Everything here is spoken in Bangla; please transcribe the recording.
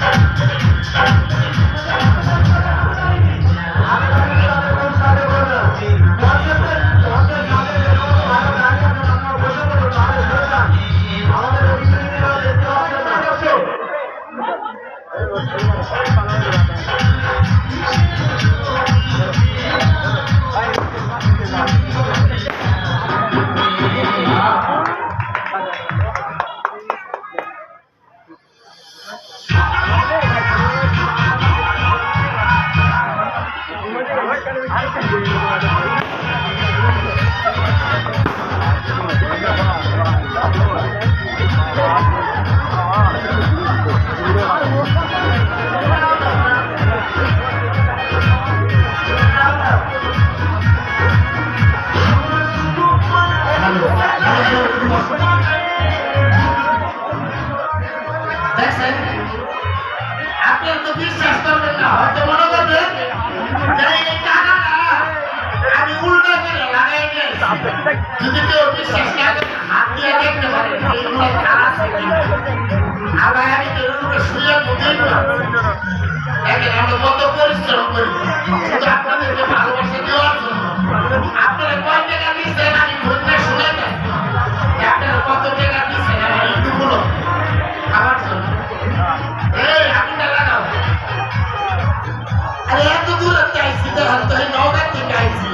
Thank. দেখছেন? আপনি তো বিশ্বাস করবেন না হয়তো মনে করবেন যদি কেউ বিশ্বাস না করে, হাত দিয়ে দেখতে পারেন এইগুলো খারাপ। আবার আমি তো রুমে শুয়ে না দেখেন আমরা কত পরিশ্রম করি। শুধু আপনাদেরকে ভালোবাসা দেওয়ার জন্য। আপনারা কয় টাকা দিচ্ছেন আমি ঘটনা শুনে যাই। আপনারা কত টাকা দিচ্ছেন আমার ইউটিউবগুলো খাবার জন্য। এই আগুনটা লাগাও। আরে, এত দূর চাইছি দেখেন তো, এই নওগাঁ থেকে আইছি।